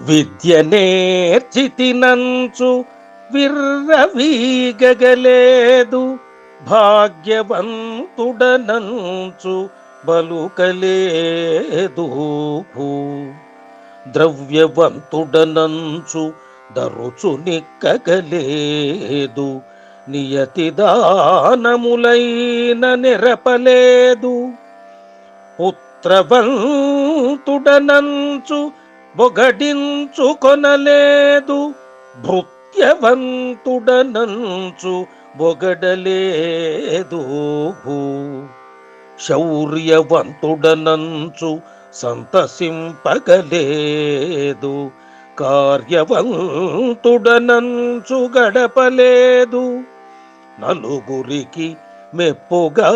విద్య నేర్చితినంచు విర్రవీగగలేదు భాగ్యవంతుడనంచు బలుకలేదు. ద్రవ్యవంతుడనంచు దరుచు నిక్కగలేదు నియతి దానములైన నిరపలేదు. పుత్రవంతుడనంచు బొగడించుకొనలేదు భృత్యవంతుడనంచు బొగడలేదు శౌర్యవంతుడనంచు సంతసింపగలేదు కార్యవంతుడనంచు గడపలేదు. నలుగురికి మెప్పుగానైన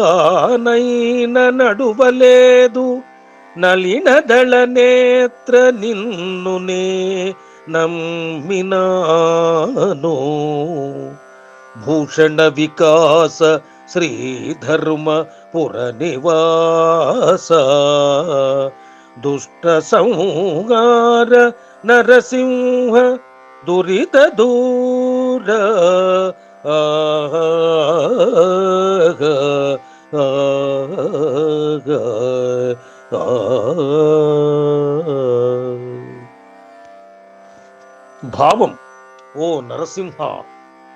నడువలేదు నలిన దళ నేత్ర నిన్నునే నమ్మినాను. భూషణ వికాస శ్రీధర్మ పుర నివాస దుష్ట సంహార నరసింహ దురిత దూర. భావం ఓ నరసింహ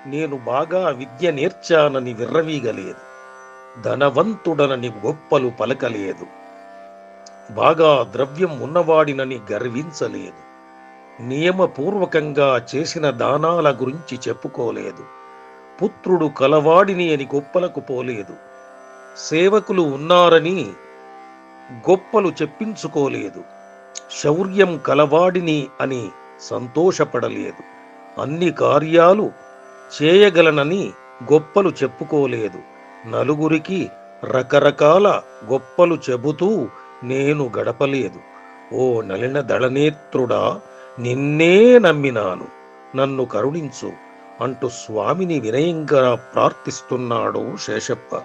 నేను బాగా విద్య నేర్చానని విర్రవీగలేదు. ధనవంతుడనని గొప్పలు పలకలేదు. బాగా ద్రవ్యం ఉన్నవాడినని గర్వించలేదు. నియమపూర్వకంగా చేసిన దానాల గురించి చెప్పుకోలేదు. పుత్రుడు కలవాడిని అని గొప్పలకు పోలేదు. సేవకులు ఉన్నారని గొప్పలు చెప్పించుకోలేదు. శౌర్యం కలవాడిని అని సంతోషపడలేదు. అన్ని కార్యాలు చేయగలనని గొప్పలు చెప్పుకోలేదు. నలుగురికి రకరకాల గొప్పలు చెబుతూ నేను గడపలేదు. ఓ నలిన దళనేత్రుడా నిన్నే నమ్మినాను. నన్ను కరుణించు. అంటూ స్వామిని వినయంగా ప్రార్థిస్తున్నాడు శేషప్ప.